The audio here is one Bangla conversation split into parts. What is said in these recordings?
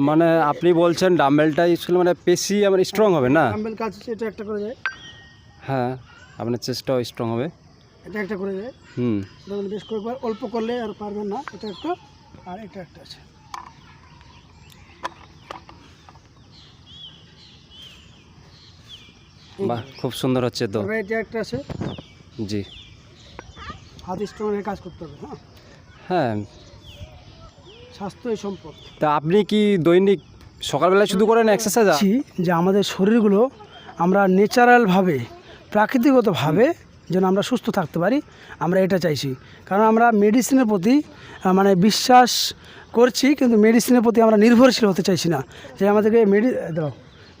মানে আপনি বলছেন ডাম্বেলটা ইউজ করলে মানে পেশি আমার স্ট্রং হবে না? ডাম্বেল কাজ হচ্ছে এটা একটা করে যায়। হ্যাঁ আপনার চেস্টটাও স্ট্রং হবে। এটা একটা করে যায়। হুম। বেশ কয়েকবার অল্প করলে আর পারবেন না এটা একটা আর এটা একটা আছে। বাহ খুব সুন্দর হচ্ছে তো। এটা একটা আছে। জি। হাত স্ট্রং হয়ে কাজ করতে হবে হ্যাঁ? হ্যাঁ স্বাস্থ্যই সম্পদ। তা আপনি কি দৈনিক সকালবেলায় শুধু করেন এক্সারসাইজ যে আমাদের শরীরগুলো আমরা ন্যাচারালভাবে প্রাকৃতিকগতভাবে যেন আমরা সুস্থ থাকতে পারি আমরা এটা চাইছি। কারণ আমরা মেডিসিনের প্রতি মানে বিশ্বাস করছি কিন্তু মেডিসিনের প্রতি আমরা নির্ভরশীল হতে চাইছি না। যে আমাদেরকে মেডি দাও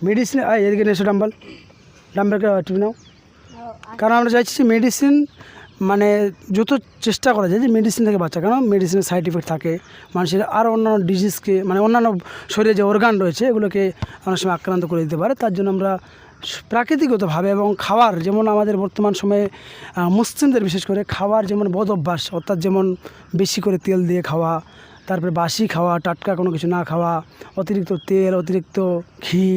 মেডিসিন এদিকে নেছো ডাম্বাল। ডাম্বালকে টিপে নাও। কারণ আমরা চাইছি যে মেডিসিন মানে যত চেষ্টা করা যায় যে মেডিসিন থেকে বাঁচা কেন মেডিসিনের সাইড ইফেক্ট থাকে, মানুষের আরও অন্যান্য ডিজিজকে মানে অন্যান্য শরীরে যে অর্গান রয়েছে, এগুলোকে অনেক সময় আক্রান্ত করে দিতে পারে। তার জন্য আমরা প্রাকৃতিকগতভাবে এবং খাওয়ার, যেমন আমাদের বর্তমান সময়ে মুসলিমদের বিশেষ করে খাওয়ার যেমন বদ অভ্যাস, অর্থাৎ যেমন বেশি করে তেল দিয়ে খাওয়া, তারপরে বাসি খাওয়া, টাটকা কোনো কিছু না খাওয়া, অতিরিক্ত তেল, অতিরিক্ত ঘি,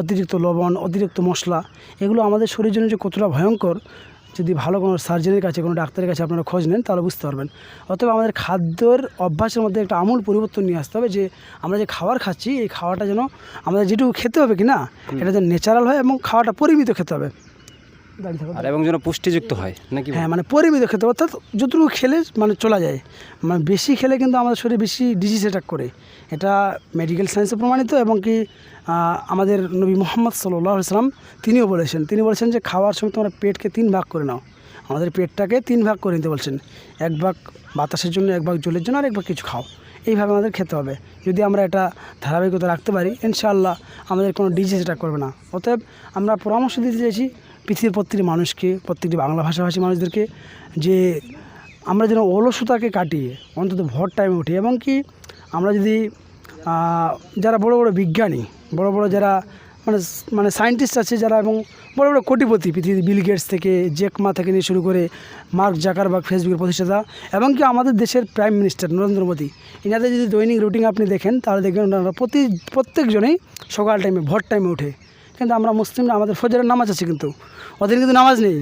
অতিরিক্ত লবণ, অতিরিক্ত মশলা, এগুলো আমাদের শরীরের জন্য যে কতটা ভয়ঙ্কর যদি ভালো কোনো সার্জনের কাছে কোনো ডাক্তারের কাছে আপনারা খোঁজ নেন তাহলে বুঝতে পারবেন। অতএব আমাদের খাদ্যর অভ্যাসের মধ্যে একটা আমূল পরিবর্তন নিয়ে আসতে হবে যে আমরা যে খাবার খাচ্ছি এই খাওয়াটা যেন আমাদের যেটুকু খেতে হবে কি না এটা যেন ন্যাচারাল হয় এবং খাওয়াটা পরিমিত খেতে হবে। দাঁড়িয়ে থাকো। আর এবং যেন পুষ্টিযুক্ত হয় নাকি হ্যাঁ মানে পরিমিত খেতে অর্থাৎ যতটুকু খেলে মানে চলা যায়। মানে বেশি খেলে কিন্তু আমাদের শরীরে বেশি ডিজিজ অ্যাটাক করে। এটা মেডিকেল সায়েন্সে প্রমাণিত এবং কি আমাদের নবী মোহাম্মদ সাল্লাহ সাল্লাম তিনিও বলেছেন। তিনি বলেছেন যে খাওয়ার সময় তোমরা পেটকে তিন ভাগ করে নাও। আমাদের পেটটাকে তিন ভাগ করে নিতে বলছেন। এক ভাগ বাতাসের জন্য এক ভাগ জলের জন্য আর এক ভাগ কিছু খাও। এইভাবে আমাদের খেতে হবে। যদি আমরা এটা ধারাবাহিকতা রাখতে পারি ইনশাআল্লাহ আমাদের কোনো ডিজিজ অ্যাটাক করবে না। অতএব আমরা পরামর্শ দিতে চাইছি পৃথিবীর প্রত্যেকটি মানুষকে, প্রত্যেকটি বাংলা ভাষাভাষী মানুষদেরকে যে আমরা যেন অলসতাকে কাটিয়ে অন্তত ভর টাইমে উঠি। এবং কি আমরা যদি যারা বড় বড় বিজ্ঞানী, বড় বড় যারা মানে মানে সায়েন্টিস্ট আছে যারা এবং বড় বড় কোটিপতি, পৃথিবীর বিল গেটস থেকে জেকমা থেকে নিয়ে শুরু করে মার্ক জাকার বা ফেসবুকের প্রতিষ্ঠাতা, এবং কি আমাদের দেশের প্রাইম মিনিস্টার নরেন্দ্র মোদী এনাদের যদি দৈনিক রুটিন আপনি দেখেন, তাহলে দেখবেন ওনারা প্রতি, প্রত্যেকজনেই সকাল টাইমে ভর টাইমে উঠে। কিন্তু আমরা মুসলিমরা আমাদের ফজরের নামাজ আছে কিন্তু। ওদের কিন্তু নামাজ নেই।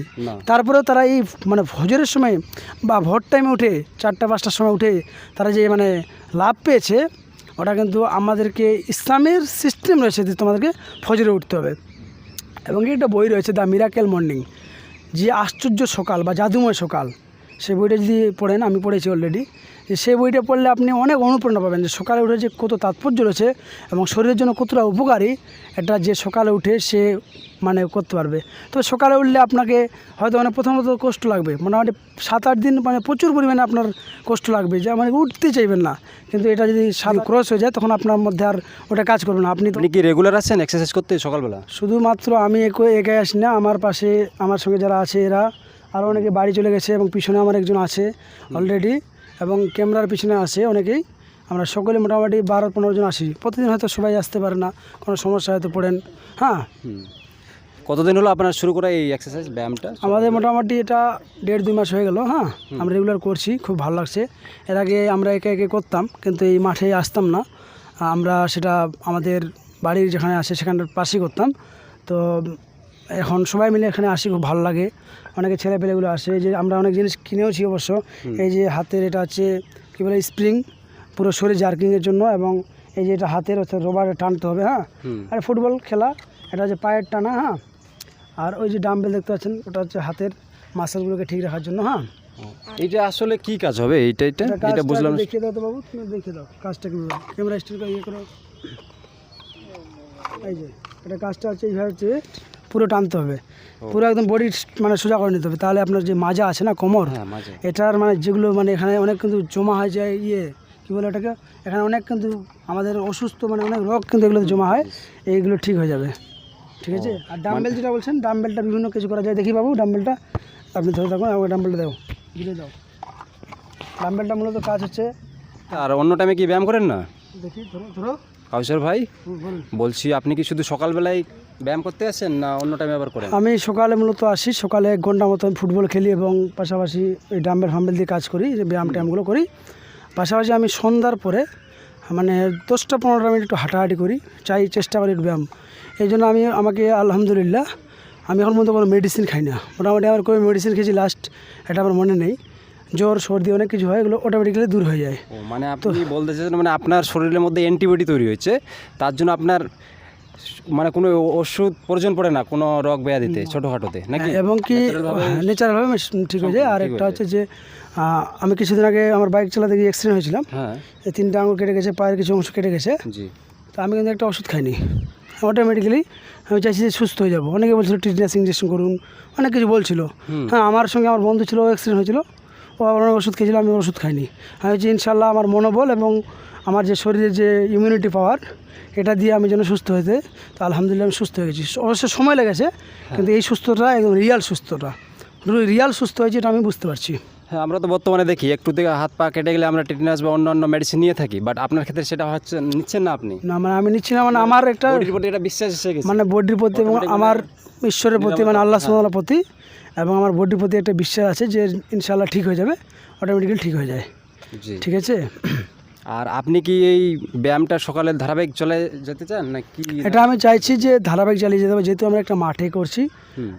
তারপরেও তারা এই মানে ফজরের সময় বা ভোর টাইমে উঠে চারটা পাঁচটার সময় উঠে তারা যে মানে লাভ পেয়েছে ওটা কিন্তু আমাদেরকে ইসলামের সিস্টেম রয়েছে যে তোমাদেরকে ফজরে উঠতে হবে। এবং একটা বই রয়েছে দ্য মিরাকেল মর্নিং যে আশ্চর্য সকাল বা জাদুময় সকাল। সেই বইটা যদি পড়েন আমি পড়েছি অলরেডি যে সেই বইটা পড়লে আপনি অনেক অনুপ্রেরণা পাবেন যে সকালে উঠে যে কত তাৎপর্য রয়েছে এবং শরীরের জন্য কতটা উপকারী এটা যে সকালে উঠে সে মানে করতে পারবে। তো সকালে উঠলে আপনাকে হয়তো মানে প্রথমত কষ্ট লাগবে মোটামুটি সাত আট দিন মানে প্রচুর পরিমাণে আপনার কষ্ট লাগবে যে মানে উঠতে চাইবেন না। কিন্তু এটা যদি সাত ক্রস হয়ে যায় তখন আপনার মধ্যে আর ওটা কাজ করবে না। আপনি আপনি কি রেগুলার আছেন এক্সারসাইজ করতে সকালবেলা? শুধুমাত্র আমি একে একাই আসি না আমার পাশে আমার সঙ্গে যারা আছে এরা আরও অনেকে বাড়ি চলে গেছে এবং পিছনে আমার একজন আছে অলরেডি এবং ক্যামেরার পিছনে আছে অনেকেই। আমরা সকলে মোটামুটি বারো পনেরো জন আসি প্রতিদিন হয়তো সবাই আসতে পারে না কোনো সমস্যা হয়তো পড়েন। হ্যাঁ। কতদিন হলো আপনার শুরু করা এই এক্সারসাইজ ব্যায়ামটা? আমাদের মোটামুটি এটা দেড় দুই মাস হয়ে গেল হ্যাঁ। আমরা রেগুলার করছি খুব ভালো লাগছে। এর আগে আমরা একে একে করতাম কিন্তু এই মাঠে আসতাম না। আমরা সেটা আমাদের বাড়ির যেখানে আছে সেখানটার পাশেই করতাম। তো এখন সবাই মিলে এখানে আসি খুব ভালো লাগে। অনেকে ছেলে পেলেগুলো আসে যে আমরা অনেক জিনিস কিনেওছি অবশ্য। এই যে হাতের এটা হচ্ছে কী বলে স্প্রিং পুরো শরীর জার্কিংয়ের জন্য এবং এই যে এটা হাতের রবারে টানতে হবে হ্যাঁ? আর ফুটবল খেলা এটা হচ্ছে পায়ের টানা হ্যাঁ? আর ওই যে ডাম্বেল দেখতে পাচ্ছেন ওটা হচ্ছে হাতের মাসেলগুলোকে ঠিক রাখার জন্য হ্যাঁ? এইটা আসলে কি কাজ হবে এইটা এটা এটা এটা বুঝলাম। দেখিয়ে দাও তো বাবু তুমি দেখিয়ে দাও কাজটা কীভাবে ক্যামেরা স্টিল করে ইয়ে করো। এই যে এটা কাজটা হচ্ছে এইভাবে হচ্ছে পুরো টানতে হবে। পুরো একদম বডি মানে সোজা করে নিতে হবে। তাহলে আপনার যে মাজা আছে না কোমর হ্যাঁ এটার মানে যেগুলো মানে এখানে অনেক কিন্তু জমা হয়ে যায় ইয়ে কী বলে এটাকে এখানে অনেক কিন্তু আমাদের অসুস্থ মানে অনেক রোগ কিন্তু এগুলো জমা হয় এইগুলো ঠিক হয়ে যাবে। ঠিক আছে? আর ডাম্বেল যেটা বলছেন ডাম্বেলটা বিভিন্ন কিছু করা যায়। দেখি বাবু ডাম্বেলটা আপনি ধরে থাকুন আমাকে ডাম্বেলটা দাও। ঘিরে দাও। ডাম্বেলটা মূলত কাজ হচ্ছে আর অন্য টাইমে কি ব্যায়াম করেন না? দেখি ধরো ধরো। কাউসার ভাই বলছি আপনি কি শুধু সকালবেলায় ব্যায়াম করতে আসেন না অন্য টাইমে আবার করেন? আমি সকালে মূলত আসি সকালে এক ঘণ্টা মতন ফুটবল খেলি এবং পাশাপাশি ওই ডাম্বেল ফাম্বেল দিয়ে কাজ করি যে ব্যায়াম ট্যায়ামগুলো করি। পাশাপাশি আমি সন্ধ্যার পরে মানে দশটা পনেরোটা মিনিট একটু হাঁটাহাঁটি করি চাই চেষ্টা করি একটু ব্যায়াম। এই জন্য আমি আমাকে আলহামদুলিল্লাহ আমি এখন পর্যন্ত কোনো মেডিসিন খাই না। মোটামুটি আমার কোনো মেডিসিন খেয়েছি লাস্ট এটা আমার মনে নেই। জ্বর সর্দি অনেক কিছু হয় এগুলো অটোমেটিক্যালি দূর হয়ে যায়। মানে আপনি বলতে চাইছেন মানে আপনার শরীরের মধ্যে অ্যান্টিবডি তৈরি হয়েছে তার জন্য আপনার মানে কোনো ওষুধ প্রয়োজন পড়ে না কোনো রোগ ব্যাধিতে ছোটোখাটোতে নাকি? হ্যাঁ, এবং কি ন্যাচারালভাবে ঠিক হয়ে যায়। আর একটা হচ্ছে যে আমি কিছুদিন আগে আমার বাইক চালাতে গিয়ে অ্যাক্সিডেন্ট হয়েছিলাম। হ্যাঁ। এই তিনটা আঙুল কেটে গেছে পায়ের কিছু অংশ কেটে গেছে। জি। তো আমি কিন্তু একটা ওষুধ খাইনি। অটোমেটিক্যালি আমি চাইছি যে সুস্থ হয়ে যাব। অনেকে বলছিল টিটনেস ইঞ্জেকশন করুন অনেক কিছু বলছিল। হ্যাঁ আমার সঙ্গে আমার বন্ধু ছিল অ্যাক্সিডেন্ট হয়েছিল। ও ওষুধ খেয়েছিল আমি ওষুধ খাইনি। আমি হচ্ছে ইনশাল্লাহ আমার মনোবল এবং আমার যে শরীরের যে ইমিউনিটি পাওয়ার এটা দিয়ে আমি যেন সুস্থ হয়েছে তো আলহামদুলিল্লাহ আমি সুস্থ হয়ে গেছি। অবশ্য সময় লেগেছে কিন্তু এই সুস্থটা একদম রিয়াল সুস্থতা। রিয়াল সুস্থ হয়েছে এটা আমি বুঝতে পারছি। হ্যাঁ আমরা তো বর্তমানে দেখি একটু থেকে হাত পা কেটে গেলে আমরা টিটনাস বা অন্যান্য মেডিসিন নিয়ে থাকি বাট আপনার ক্ষেত্রে সেটা হচ্ছে নিচ্ছেন না আপনি? না মানে আমি নিচ্ছি না মানে আমার একটা বডির প্রতি একটা বিশ্বাস এসে গেছে। মানে বডির প্রতি এবং আমার ঈশ্বরের প্রতি মানে আল্লাহ সুমালার প্রতি এবং আমার বডির প্রতি একটা বিশ্বাস আছে যে ইনশাল্লাহ ঠিক হয়ে যাবে অটোমেটিক্যালি ঠিক হয়ে যায়। জি। ঠিক আছে? আর আপনি কি এই ব্যায়ামটা সকালে ধারাবাহিক চলে যেতে চান না কি? এটা আমি চাইছি যে ধারাবাহিক চালিয়ে যেতে হবে যেহেতু আমরা একটা মাঠে করছি।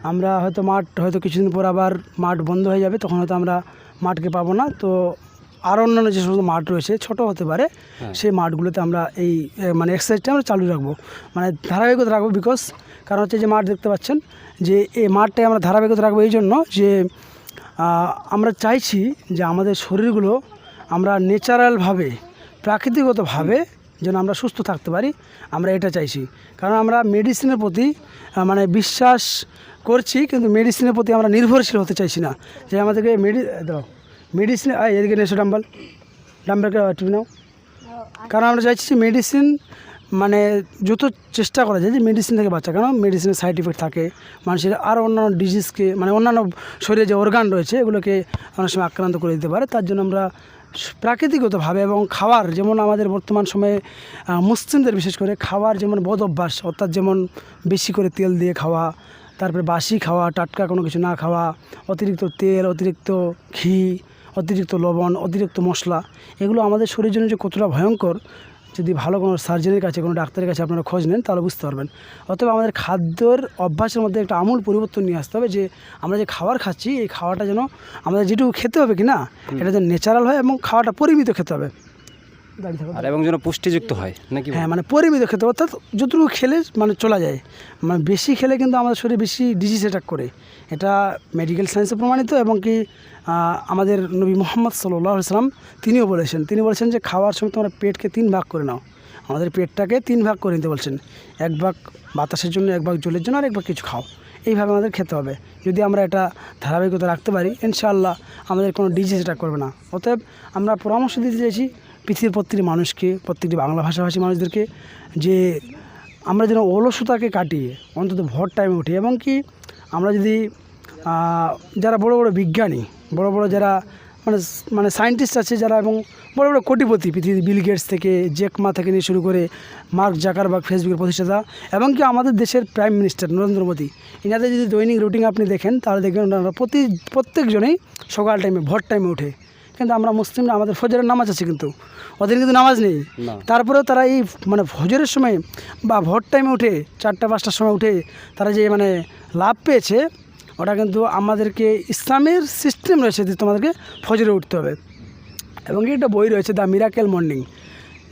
আমরা হয়তো মাঠ হয়তো কিছুদিন পর আবার মাঠ বন্ধ হয়ে যাবে তখন হয়তো আমরা মাঠকে পাবো না। তো আর অন্যান্য যে সমস্ত মাঠ রয়েছে ছোট হতে পারে হ্যাঁ। সেই মাঠগুলোতে আমরা এই মানে এক্সারসাইজটা আমরা চালু রাখব। মানে ধারাবাহিকতা রাখব বিকজ কারণ হচ্ছে যে মাঠ দেখতে পাচ্ছেন যে এই মাঠটায় আমরা ধারাবাহিকতা রাখব এই জন্য যে আমরা চাইছি যে আমাদের শরীরগুলো আমরা ন্যাচারালভাবে প্রাকৃতিকগতভাবে যেন আমরা সুস্থ থাকতে পারি আমরা এটা চাইছি। কারণ আমরা মেডিসিনের প্রতি মানে বিশ্বাস করছি কিন্তু মেডিসিনের প্রতি আমরা নির্ভরশীল হতে চাইছি না। যে আমাদেরকে মেডি দাও মেডিসিন এদিকে নেশো ডাম্বাল। ডাম্বালকে টিপে নাও। কারণ আমরা চাইছি মেডিসিন মানে যত চেষ্টা করা যায় যে মেডিসিন থেকে বাঁচা। কারণ মেডিসিনের সাইড ইফেক্ট থাকে, মানুষের আরও অন্যান্য ডিজিজকে মানে অন্যান্য শরীরে যে অর্গান রয়েছে, এগুলোকে অনেক সময় আক্রান্ত করে দিতে পারে। তার জন্য আমরা প্রাকৃতিকগতভাবে এবং খাওয়ার, যেমন আমাদের বর্তমান সময়ে মুসলিমদের বিশেষ করে খাওয়ার যেমন বদ অভ্যাস, অর্থাৎ যেমন বেশি করে তেল দিয়ে খাওয়া, তারপরে বাসি খাওয়া, টাটকা কোনো কিছু না খাওয়া, অতিরিক্ত তেল, অতিরিক্ত ঘি অতিরিক্ত লবণ অতিরিক্ত মশলা এগুলো আমাদের শরীরের জন্য যে কতটা ভয়ঙ্কর যদি ভালো কোনো সার্জনের কাছে কোনো ডাক্তারের কাছে আপনারা খোঁজ নেন তাহলে বুঝতে পারবেন অথবা আমাদের খাদ্যের অভ্যাসের মধ্যে একটা আমূল পরিবর্তন নিয়ে আসতে হবে যে আমরা যে খাবার খাচ্ছি এই খাওয়াটা যেন আমাদের যেটুকু খেতে হবে কি না এটা যেন ন্যাচারাল হয় এবং খাওয়াটা পরিমিত খেতে হবে। আর এবং যেন পুষ্টিযুক্ত হয় নাকি হ্যাঁ মানে পরিমিত খেতে অর্থাৎ যতটুকু খেলে মানে চলা যায় মানে বেশি খেলে কিন্তু আমাদের শরীরে বেশি ডিজিজ অ্যাটাক করে। এটা মেডিকেল সায়েন্সে প্রমাণিত এবং কি আমাদের নবী মোহাম্মদ সাল্লাহ সাল্লাম তিনিও বলেছেন তিনি বলেছেন যে খাওয়ার সময় তোমরা পেটকে তিন ভাগ করে নাও। আমাদের পেটটাকে তিন ভাগ করে নিতে বলছেন। এক ভাগ বাতাসের জন্য এক ভাগ জলের জন্য আর এক ভাগ কিছু খাও। এইভাবে আমাদের খেতে হবে। যদি আমরা এটা ধারাবাহিকতা রাখতে পারি, ইনশাআল্লাহ আমাদের কোনো ডিজিজ অ্যাটাক করবে না। অতএব আমরা পরামর্শ দিতে চাইছি পৃথিবীর প্রত্যেকটি মানুষকে, প্রত্যেকটি বাংলা ভাষাভাষী মানুষদেরকে যে আমরা যেন অলসতাকে কাটিয়ে, অন্তত ভর টাইমে উঠি। এবং কি আমরা যদি যারা বড় বড় বিজ্ঞানী, বড় বড় যারা মানে মানে সায়েন্টিস্ট আছে যারা এবং বড় বড় কোটিপতি পৃথিবীর বিল গেটস থেকে জেকমা থেকে নিয়ে শুরু করে মার্ক জাকারবার্গ ফেসবুকের প্রতিষ্ঠাতা এবং কি আমাদের দেশের প্রাইম মিনিস্টার নরেন্দ্র মোদী। ইনাদের যদি দৈনিক রুটিন আপনি দেখেন তাহলে দেখবেন ওনারা প্রতি প্রত্যেকজনেই সকাল টাইমে ভোর টাইমে উঠে কিন্তু আমরা মুসলিমরা আমাদের ফজরের নামাজ আছে কিন্তু। ওদের কিন্তু নামাজ নেই। তারপরেও তারা এই মানে ফজরের সময় বা ভোর টাইমে উঠে চারটা পাঁচটার সময় উঠে তারা যে মানে লাভ পেয়েছে ওটা কিন্তু আমাদেরকে ইসলামের সিস্টেম রয়েছে যে তোমাদেরকে ফজরে উঠতে হবে। এবং একটা বই রয়েছে দ্য মিরাকেল মর্নিং।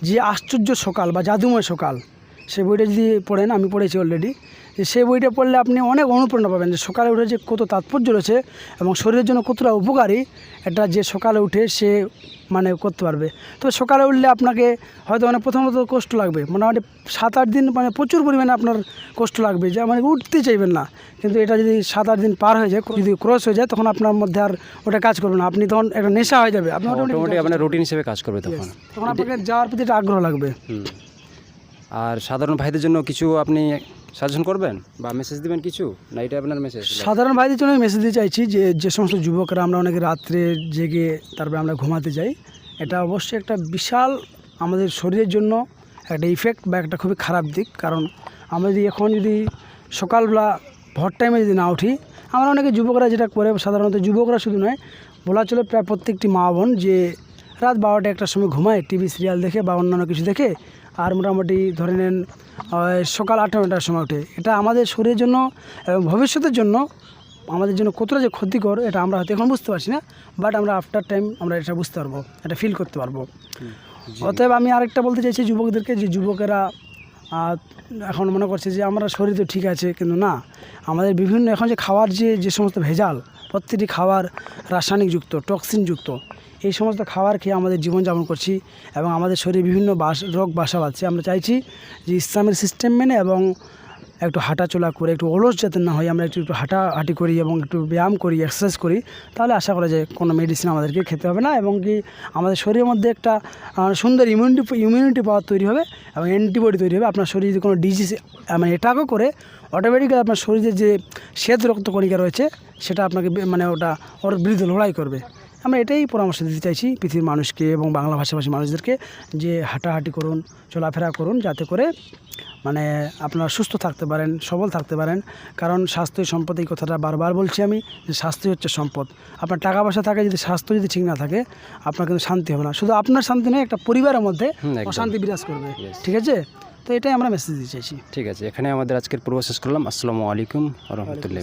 যে আশ্চর্য সকাল বা জাদুময় সকাল। সেই বইটা যদি পড়েন, আমি পড়েছি অলরেডি সেই বইটা পড়লে আপনি অনেক অনুপ্রেরণা পাবেন যে সকালে উঠে যে কত তাৎপর্য রয়েছে এবং শরীরের জন্য কতটা উপকারী এটা যে সকালে উঠে সে মানে করতে পারবে। তো সকালে উঠলে আপনাকে হয়তো মানে প্রথমত কষ্ট লাগবে। মোটামুটি সাত আট দিন মানে প্রচুর পরিমাণে আপনার কষ্ট লাগবে। যে মানে উঠতে চাইবেন না। কিন্তু এটা যদি সাত আট দিন পার হয়ে যায় যদি ক্রস হয়ে যায় তখন আপনার মধ্যে আর ওটা কাজ করবে না। আপনি তখন একটা নেশা হয়ে যাবে। আপনি automatic আপনার রুটিন হিসেবে কাজ করবে তখন। তখন আপনাকে যাওয়ার প্রতি একটা আগ্রহ লাগবে। আর সাধারণ ভাইদের জন্য কিছু আপনি সাজেশন করবেন? বা মেসেজ দিবেন কিছু? না এটা আপনার মেসেজ সাধারণ ভাইদের জন্য মেসেজ দিতে চাইছি যে যে সমস্ত যুবকরা আমরা অনেকে রাত্রে জেগে তারপরে আমরা ঘুমাতে যাই, এটা অবশ্যই একটা বিশাল আমাদের শরীরের জন্য একটা ইফেক্ট বা একটা খুবই খারাপ দিক। কারণ আমরা যদি এখন যদি সকালবেলা ভর টাইমে যদি না উঠি, আমরা অনেকে যুবকরা যেটা করে, সাধারণত যুবকরা শুধু নয়, বলা চলে প্রায় প্রত্যেকটি মা বোন যে রাত বারোটা একটার সময় ঘুমায় টিভি সিরিয়াল দেখে বা অন্যান্য কিছু দেখে আর মোটামুটি ধরে নেন সকাল আটটা নটার সময় ওঠে। এটা আমাদের শরীরের জন্য এবং ভবিষ্যতের জন্য আমাদের জন্য কতটা যে ক্ষতিকর এটা আমরা হয়তো এখন বুঝতে পারছি না বাট আমরা আফটার টাইম আমরা এটা বুঝতে পারব এটা ফিল করতে পারব। অতএব আমি আরেকটা বলতে চাইছি যুবকদেরকে যে যুবকেরা এখন মনে করছে যে আমরা শরীর তো ঠিক আছে কিন্তু না আমাদের বিভিন্ন এখন যে খাওয়ার যে যে সমস্ত ভেজাল প্রত্যেকটি খাবার রাসায়নিকযুক্ত টক্সিনযুক্ত এই সমস্ত খাবার খেয়ে আমাদের জীবনযাপন করছি এবং আমাদের শরীরে বিভিন্ন বাস, রোগ বাসা বাঁধছে আমরা চাইছি যে ইসলামের সিস্টেম মেনে এবং একটু হাঁটাচলা করে, একটু অলস যাতে না হয়, আমরা একটু একটু হাঁটাহাঁটি করি এবং একটু ব্যায়াম করি এক্সারসাইজ করি, তাহলে আশা করা যায় কোনো মেডিসিন আমাদেরকে খেতে হবে না এবং কি আমাদের শরীরের মধ্যে একটা সুন্দর ইমিউনিটি ইমিউনিটি পাওয়ার তৈরি হবে এবং অ্যান্টিবডি তৈরি হবে। আপনার শরীরে যদি কোনো ডিজিজ মানে এটাকও করে অটোমেটিক্যালি আপনার শরীরে যে শ্বেত রক্তকণিকা রয়েছে, সেটা আপনাকে মানে ওটা ওর বিরুদ্ধে লড়াই করবে। আমরা এটাই পরামর্শ দিতে চাইছি পৃথিবীর মানুষকে এবং বাংলা ভাষাভাষী মানুষদেরকে যে হাঁটাহাঁটি করুন চলাফেরা করুন যাতে করে মানে আপনারা সুস্থ থাকতে পারেন সবল থাকতে পারেন। কারণ স্বাস্থ্যই সম্পদ এই কথাটা বারবার বলছি আমি যে স্বাস্থ্যই হচ্ছে সম্পদ। আপনার টাকা পয়সা থাকে যদি স্বাস্থ্য যদি ঠিক না থাকে আপনার কিন্তু শান্তি হবে না। শুধু আপনার শান্তি নয় একটা পরিবারের মধ্যে। অশান্তি বিরাজ করবে। ঠিক আছে? তো এটাই আমরা মেসেজ দিতে চাইছি। ঠিক আছে এখানে আমাদের আজকের পূর্ব শেষ করলাম। আসসালামু আলাইকুম রহমতুল্লাহ